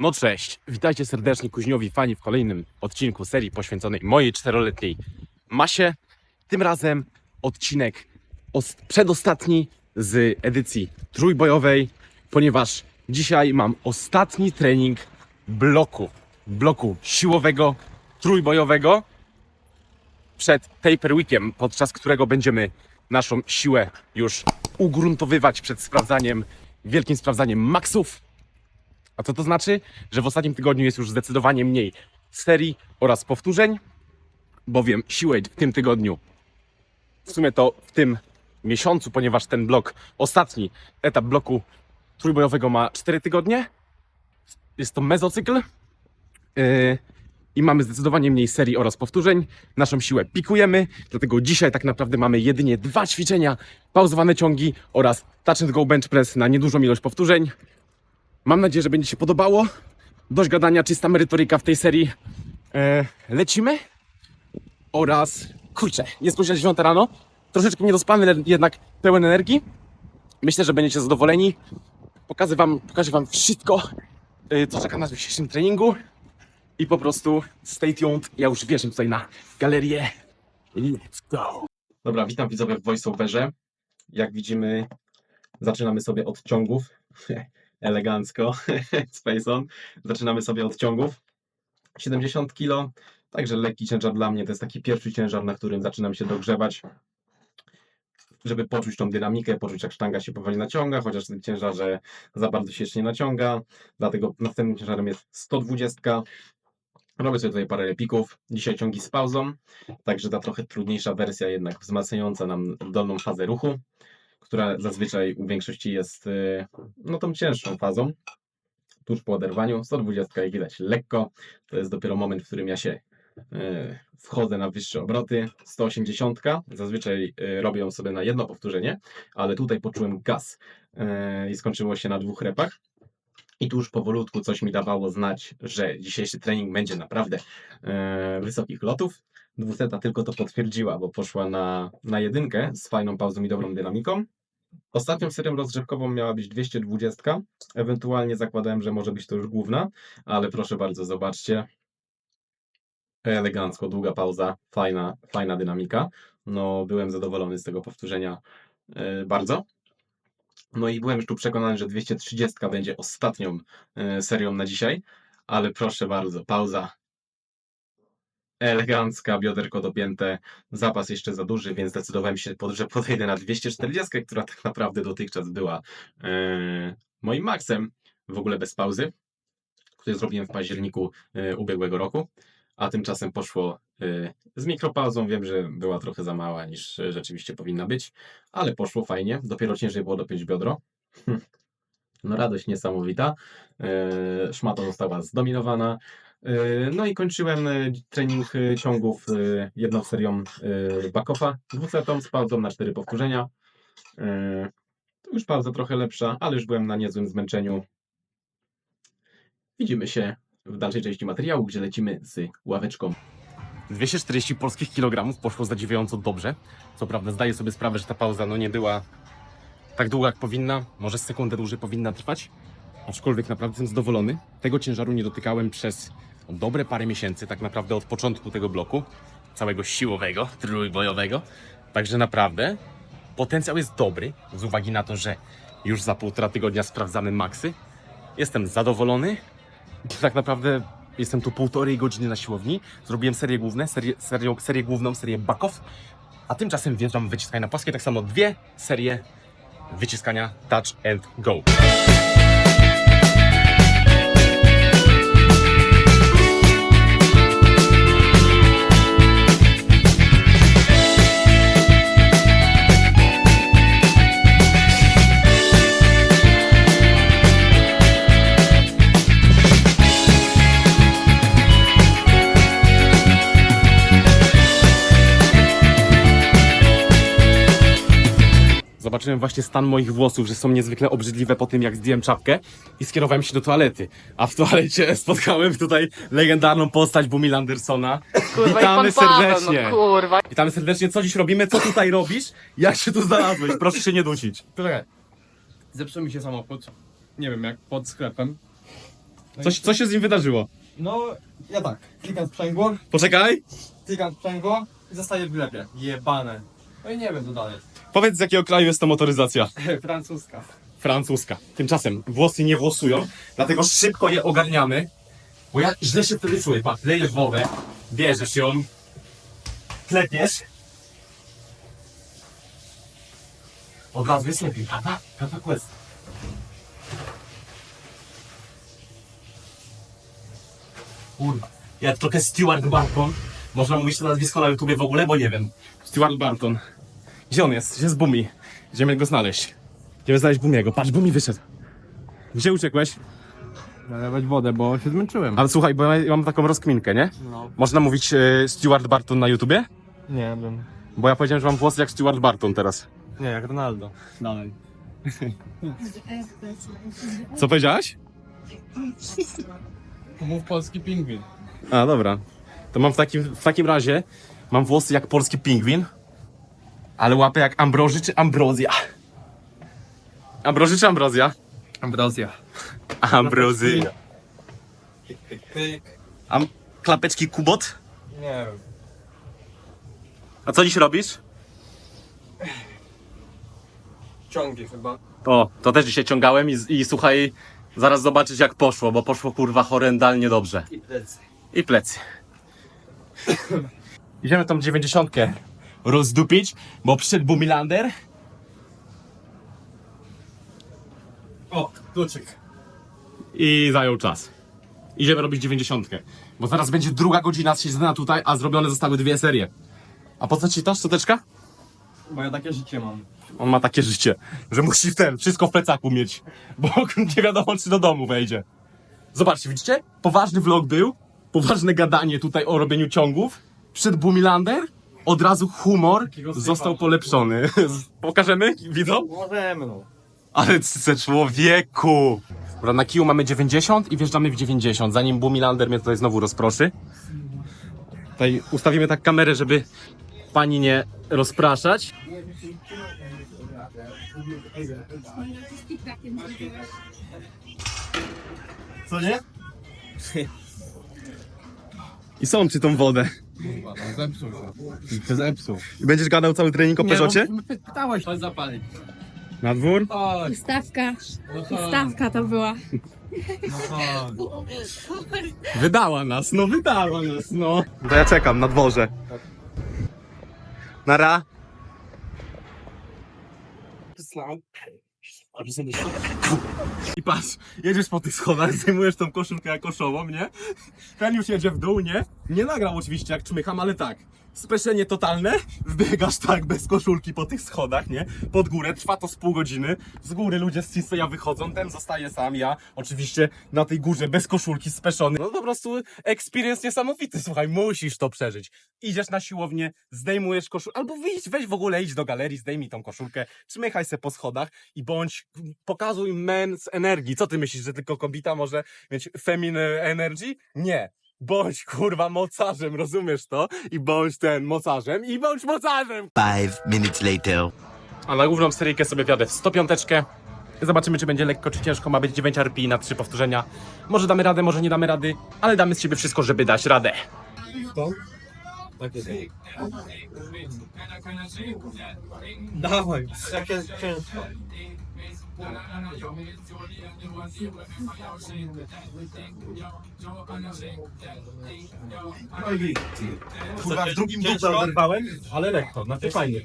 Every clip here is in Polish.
No cześć, witajcie serdecznie Kuźniowi fani w kolejnym odcinku serii poświęconej mojej czteroletniej Masie. Tym razem odcinek os- przedostatni z edycji trójbojowej, ponieważ dzisiaj mam ostatni trening bloku, bloku siłowego, trójbojowego przed taper weekiem, podczas którego będziemy naszą siłę już ugruntowywać przed sprawdzaniem, wielkim sprawdzaniem maksów. A co to znaczy? Że w ostatnim tygodniu jest już zdecydowanie mniej serii oraz powtórzeń, bowiem siłę w tym tygodniu, w sumie to w tym miesiącu, ponieważ ten blok, ostatni etap bloku trójbojowego ma 4 tygodnie. Jest to mezocykl. Yy, I mamy zdecydowanie mniej serii oraz powtórzeń. Naszą siłę pikujemy, dlatego dzisiaj tak naprawdę mamy jedynie dwa ćwiczenia, pauzowane ciągi oraz touch and go bench press na niedużą ilość powtórzeń. Mam nadzieję, że będzie się podobało. Dość gadania, czysta merytoryka w tej serii. E, lecimy. Oraz, kurczę, jest godzina 9 rano. Troszeczkę niedospany, jednak pełen energii. Myślę, że będziecie zadowoleni. Pokażę wam, pokażę wam wszystko, e, co czeka nas w dzisiejszym treningu. I po prostu stay tuned. Ja już wierzę tutaj na galerię. Let's go. Dobra, witam widzowie w voiceoverze. Jak widzimy, zaczynamy sobie od ciągów. Elegancko, Space on. Zaczynamy sobie od ciągów. 70 kg, także lekki ciężar dla mnie. To jest taki pierwszy ciężar, na którym zaczynam się dogrzewać, żeby poczuć tą dynamikę, poczuć jak sztanga się powoli naciąga, chociaż tym ciężarze za bardzo się jeszcze nie naciąga. Dlatego następnym ciężarem jest 120. Robię sobie tutaj parę repików. Dzisiaj ciągi z pauzą, także ta trochę trudniejsza wersja jednak wzmacniająca nam dolną fazę ruchu która zazwyczaj u większości jest y, no tą cięższą fazą, tuż po oderwaniu. 120 jak widać lekko, to jest dopiero moment, w którym ja się y, wchodzę na wyższe obroty. 180 zazwyczaj y, robię ją sobie na jedno powtórzenie, ale tutaj poczułem gaz i skończyło się na dwóch repach. I tu już powolutku coś mi dawało znać, że dzisiejszy trening będzie naprawdę wysokich lotów. Dwuseta tylko to potwierdziła, bo poszła na, na jedynkę z fajną pauzą i dobrą dynamiką. Ostatnią serią rozgrzewkową miała być 220. Ewentualnie zakładałem, że może być to już główna, ale proszę bardzo, zobaczcie. Elegancko, długa pauza, fajna, fajna dynamika. No, byłem zadowolony z tego powtórzenia e, bardzo. No i byłem już tu przekonany, że 230 będzie ostatnią e, serią na dzisiaj, ale proszę bardzo, pauza. Elegancka, bioderko dopięte, zapas jeszcze za duży, więc zdecydowałem się, że podejdę na 240, która tak naprawdę dotychczas była e, moim maksem, w ogóle bez pauzy, który zrobiłem w październiku e, ubiegłego roku, a tymczasem poszło e, z mikropauzą. Wiem, że była trochę za mała niż rzeczywiście powinna być, ale poszło fajnie. Dopiero ciężej było dopiąć biodro. No radość niesamowita. Szmata została zdominowana. E, No i kończyłem e, trening e, ciągów jedną serią backofa, dwusetą z pauzą na cztery powtórzenia. Już pauza trochę lepsza, ale już byłem na niezłym zmęczeniu. Widzimy się w dalszej części materiału, gdzie lecimy z ławeczką. 240 polskich kilogramów poszło zadziwiająco dobrze. Co prawda zdaję sobie sprawę, że ta pauza no nie była tak długa jak powinna, może sekundę dłużej powinna trwać, aczkolwiek naprawdę jestem zadowolony. Tego ciężaru nie dotykałem przez dobre parę miesięcy, tak naprawdę od początku tego bloku, całego siłowego, trójbojowego. Także naprawdę potencjał jest dobry, z uwagi na to, że już za półtora tygodnia sprawdzamy maksy. Jestem zadowolony. Tak naprawdę jestem tu półtorej godziny na siłowni. Zrobiłem serię główne, serię, serię, serię główną, serię back-off, a tymczasem wjeżdżam w wyciskanie na płaskie, tak samo dwie serie wyciskania touch and go. Zobaczyłem właśnie stan moich włosów, że są niezwykle obrzydliwe po tym, jak zdjąłem czapkę i skierowałem się do toalety. A w toalecie spotkałem tutaj legendarną postać Bumi Landersona. Kurwa, Witamy i pan Paweł, serdecznie. no kurwa. Witamy serdecznie. Co dziś robimy? Co tutaj robisz? Jak się tu znalazłeś? Proszę się nie dusić. Czekaj. Zepsuł mi się samochód. Nie wiem, jak pod sklepem. Coś, co się z nim wydarzyło? No, ja tak, klikam sprzęgło, Poczekaj. klikam sprzęgło i zostaje w glebie. Jebane. No i nie wiem co dalej. Powiedz z jakiego kraju jest to motoryzacja? Francuska. Francuska. Tymczasem włosy nie włosują, dlatego szybko je ogarniamy. Bo ja źle się wtedy czuję. Patrz, lejesz wodę, bierzesz ją, klepiesz. Od razu jest lepiej, prawda? Prawda, quest. Kurwa. Ja trochę Stewart Barton. Można mówić to nazwisko na YouTubie w ogóle, bo nie wiem. Stewart Barton. Gdzie on jest? Gdzie jest Bumi? Idziemy go znaleźć. Idziemy znaleźć Bumiego. Patrz, Bumi wyszedł. Gdzie uciekłeś? Nalewać wodę, bo się zmęczyłem. Ale słuchaj, bo ja ja mam taką rozkminkę, nie? No. Można mówić e, Stewart Barton na YouTubie? Nie wiem. Bo ja powiedziałem, że mam włosy jak Stewart Barton teraz. Nie, jak Ronaldo. Dalej. Co powiedziałaś? Mów polski pingwin. A, dobra. To mam w takim, w takim razie, mam włosy jak polski pingwin, ale łapę jak Ambroży czy Ambrozja? Ambroży czy Ambrozja? Ambrozja. Ambrozja. Pyk. Am klapeczki Kubot? Nie wiem. A co dziś robisz? Ciągi chyba. O, to też dzisiaj ciągałem i, i słuchaj, zaraz zobaczysz jak poszło, bo poszło kurwa horrendalnie dobrze. I plecy. I plecy. Idziemy tą dziewięćdziesiątkę rozdupić, bo przyszedł Bumilander. O, kluczyk. i zajął czas. Idziemy robić dziewięćdziesiątkę, bo zaraz będzie druga godzina siedzenia tutaj, a zrobione zostały dwie serie. A po co ci to, szczoteczka? Bo ja takie życie mam. On ma takie życie, że musi ten, wszystko w plecaku mieć, bo nie wiadomo czy do domu wejdzie. Zobaczcie, widzicie? Poważny vlog był, poważne gadanie tutaj o robieniu ciągów. Przed Bumilander od razu humor został polepszony. Pokażemy widzom? Możemy no. Ale ze człowieku! Dobra, na kiju mamy 90 i wjeżdżamy w 90, zanim Bumilander mnie tutaj znowu rozproszy. Tutaj ustawimy tak kamerę, żeby pani nie rozpraszać. Co nie? I są czy tą wodę. Zepsuł się. Zepsuł. I będziesz gadał cały trening o Peugeocie? no, pytałeś. Chodź zapalić. Na dwór? Chodź. Stawka, No chodź. stawka to była. No chodź. Wydała nas, no wydała nas, no. To ja czekam na dworze. Nara. I patrz, jedziesz po tych schodach, zdejmujesz tą koszulkę jakoszową, nie? Ten już jedzie w dół, nie? Nie nagram oczywiście jak czmycham, ale tak. Speszenie totalne, wbiegasz tak bez koszulki po tych schodach, nie? Pod górę, trwa to z pół godziny. Z góry ludzie z Cispeja wychodzą, ten zostaje sam, ja oczywiście na tej górze bez koszulki speszony. No po prostu experience niesamowity, słuchaj, musisz to przeżyć. Idziesz na siłownię, zdejmujesz koszulkę, albo wyjdź, weź w ogóle, idź do galerii, zdejmij tą koszulkę, czmychaj se po schodach i bądź, pokazuj mens energii. Co ty myślisz, że tylko kobieta może mieć feminine energy? Nie. Bądź kurwa mocarzem, rozumiesz to? I bądź ten mocarzem i bądź mocarzem! Five minutes later. A na główną seryjkę sobie wjadę w 105. Zobaczymy, czy będzie lekko, czy ciężko. Ma być 9 RPI na 3 powtórzenia. Może damy radę, może nie damy rady, ale damy z siebie wszystko, żeby dać radę. Tak jest. Dawaj. Jak jest ciężko. Kurwa, w drugim dupę oderwałem, ale lekko, znaczy fajnie.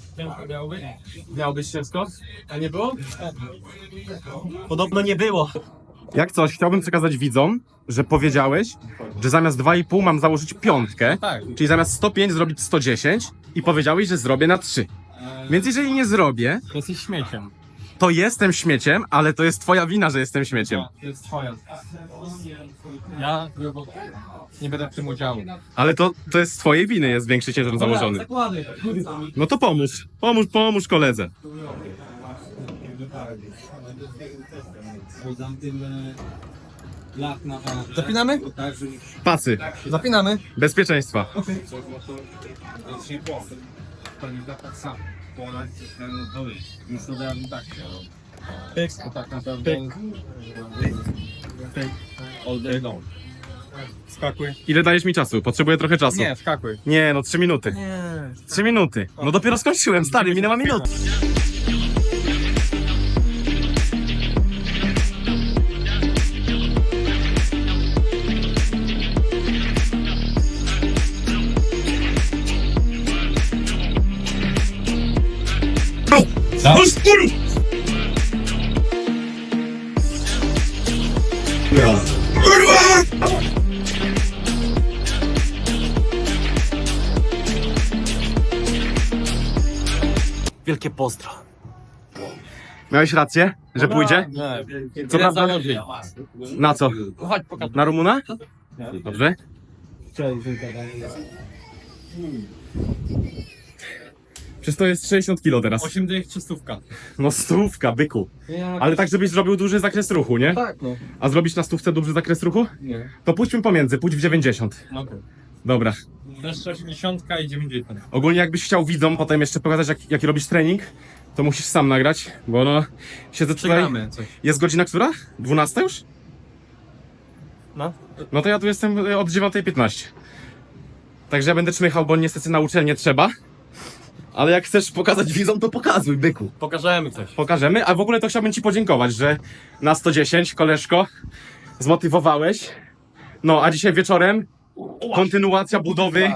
Miało być ciężko, a nie było? Podobno nie było. Jak coś, chciałbym przekazać widzom, że powiedziałeś, że zamiast 2,5 mam założyć piątkę, Tak. czyli zamiast 105 zrobić 110 i powiedziałeś, że zrobię na 3. Więc jeżeli nie zrobię, Jesteś śmieciem. To jestem śmieciem, ale to jest twoja wina, że jestem śmieciem. No, to jest twoja. Ja nie będę w tym udziału. Ale to, to jest z twojej winy, jest większy ciężar założony. Zakłady. No to pomóż, pomóż, pomóż koledze. Zapinamy? Pasy, Zapinamy. bezpieczeństwa. Pyk. Tak naprawdę. Pyk. Pyk. all day long. Skakuj. Ile dajesz mi czasu? Potrzebuję trochę czasu. Nie, skakuj. Nie, no trzy minuty. Nie. Trzy minuty. No dopiero skończyłem, stary, minęła minuta. Wielkie pozdro. Miałeś rację, że pójdzie? Nie. Co Co prawda-? Na co? Na Rumuna? Dobrze. Przecież to jest 60 kilo teraz. 8 dych czy stówka? No stówka, byku. Ale tak, żebyś zrobił duży zakres ruchu, nie? Tak, no. A zrobisz na stówce duży zakres ruchu? Nie. To pójdźmy pomiędzy, pójdź w 90. No okej. Dobra. Też 80 i 90. Ogólnie jakbyś chciał widzom potem jeszcze pokazać jak, jaki robisz trening, to musisz sam nagrać, bo no siedzę tutaj. Przegramy coś. Jest godzina która? 12 już? No. No to ja tu jestem y, od 9.15. Także ja będę czmychał, bo niestety na uczelnię trzeba. Ale jak chcesz pokazać widzom, to pokazuj, byku. Pokażemy coś. Pokażemy, a w ogóle to chciałbym ci podziękować, że na 110, koleżko, zmotywowałeś. No, a dzisiaj wieczorem kontynuacja budowy,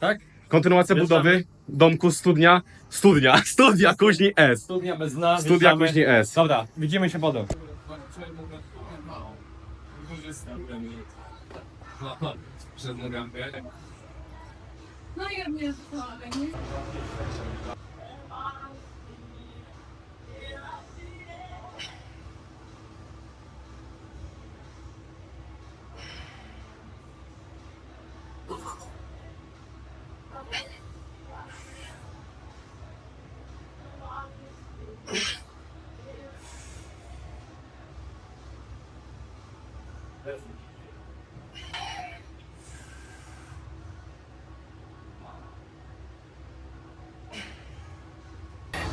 Tak? kontynuacja Wjeżdżamy. budowy domku studnia, studnia, studia Kuźni S. Studia bez nas. Studia Kuźni S. Dobra, widzimy się potem. No ja nie ale nie.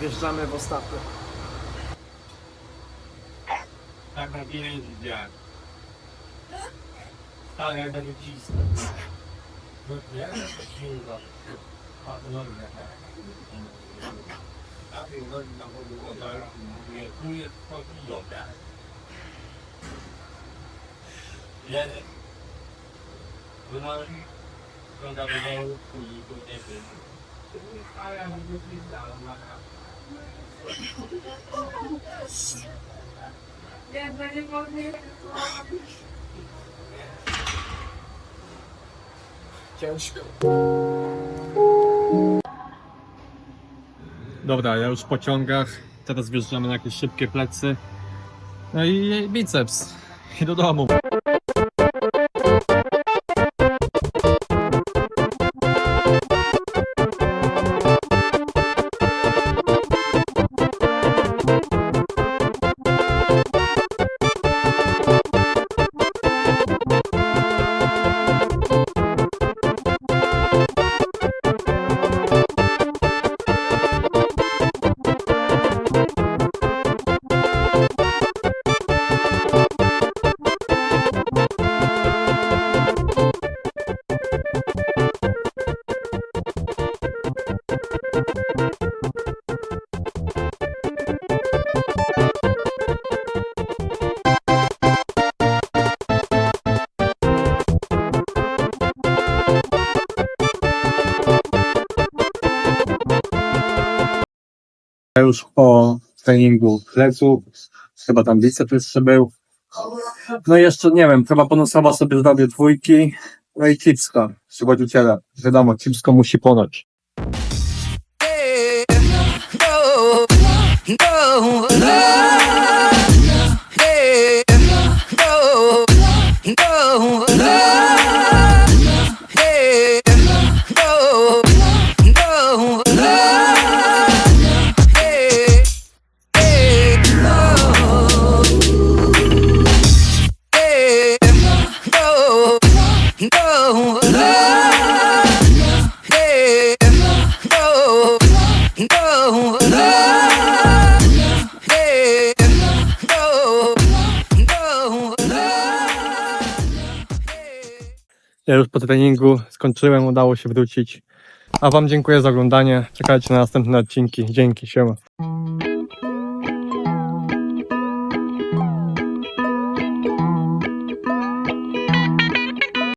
Wjeżdżamy w ostatnie. Tak, na widziałem. Ale jak będzie cisnąć. No nie? Silno. A, no nie. A ty no i na wodę mówię, tu jest podjota. Jeden. Wynaleźli. Wygląda wygląda i tu nie wiem. A ja nie wiem, na Ciężko. Dobra, ja już w pociągach. Teraz wjeżdżamy na jakieś szybkie plecy. No i biceps. I do domu. Już po treningu pleców, chyba tam bicep jeszcze był. No i jeszcze nie wiem, chyba bonusowo sobie zrobię dwójki. No i cipska, przygodziciela. Wiadomo, cipsko musi ponoć. No, no, Ja już po treningu skończyłem, udało się wrócić. A Wam dziękuję za oglądanie. Czekajcie na następne odcinki. Dzięki, siema.